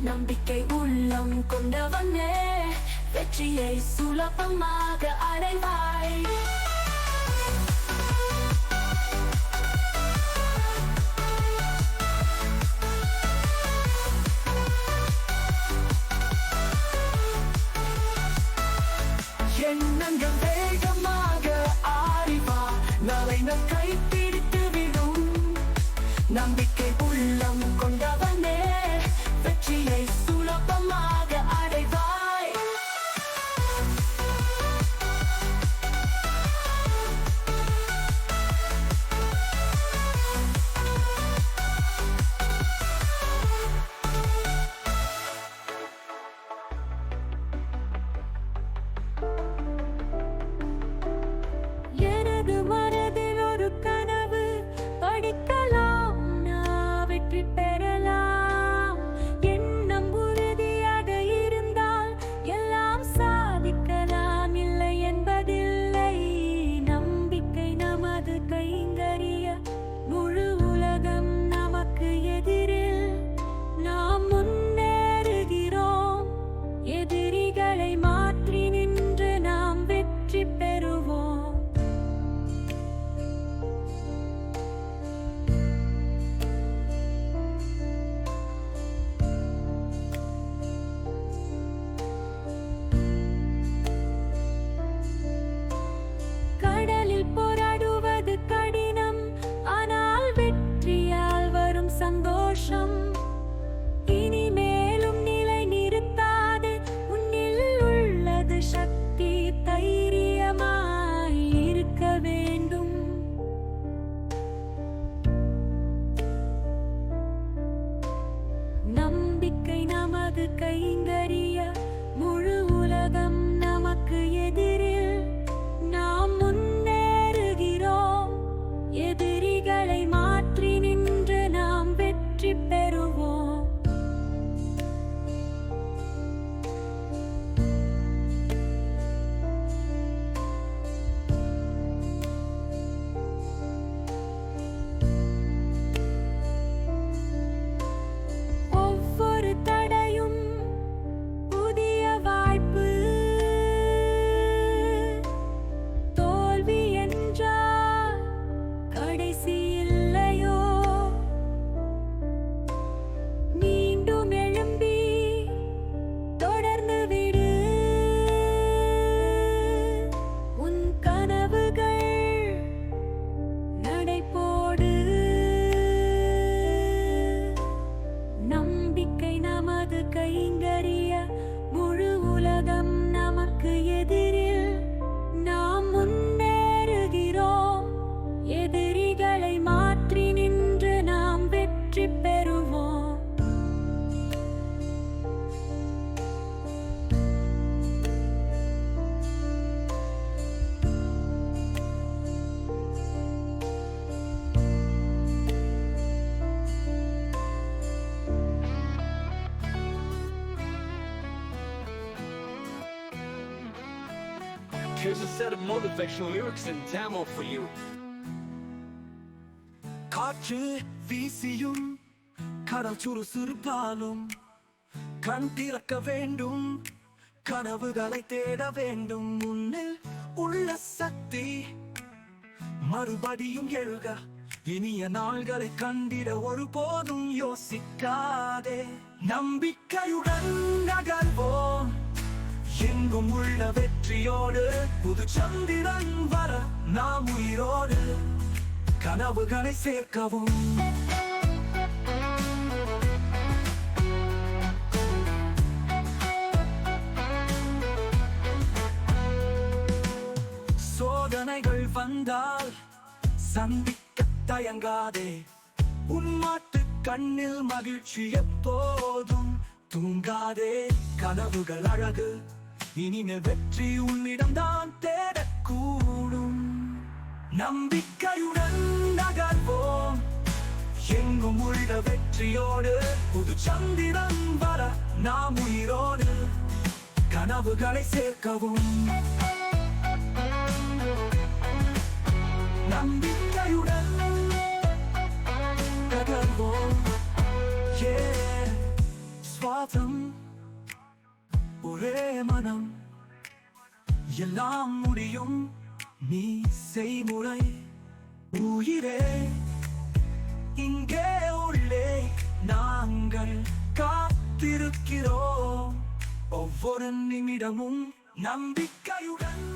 நம்பிக்கை உள்ளம் கொண்டவனே. வெற்றியை சுலபமாக அடைவாய். எண்ணங்கள் வேகமாக அறிவா நாளை நம் கைப்பிடித்து விடும். நம்பிக்கை உள்ளம் கொண்டவன் வெற்றியை சுலபமாக அடைவாய் Here's a set of motivational lyrics in Tamil for you. காற்று வீசியும் கடல் சுறுசுறுப்பாலும் கண் திறக்க வேண்டும் கனவுகளை தேட வேண்டும். முன்னில் உள்ள சக்தி மறுபடியும் எழுக. இனிய நாள்களை கண்டிட ஒருபோதும் யோசிக்காதே. நம்பிக்கையுடன் நகர்வோம். எங்கும் உள்ள வெற்றியோடு புது சந்திரன் வர நாம் உயிரோடு. கனவுகளை சேர்க்கவும். சோதனைகள் வந்தால் சந்திக்க தயங்காதே. உன்மாட்டு கண்ணில் மகிழ்ச்சி எப்போதும் தூங்காதே. கனவுகள் அழகு. இனிமேல் வெற்றி உன்னிடம்தான் தேடக்கூடும். நம்பிக்கையுடன் நகர்வோம் எங்கும் உள்ள வெற்றியோடு புது சந்திரன் வர நாம் உயிரோடு கனவுகளை சேர்க்கவும். நம்பிக்கையுடன் நகர்வோம் Yeah. சுவாதம் ஒரே மனம். எல்லாம் முடியும். நீ செய்முறை. உயிரே. இங்கே உள்ளே நாங்கள் காத்திருக்கிறோம். ஒவ்வொரு நிமிடமும் நம்பிக்கையுடன்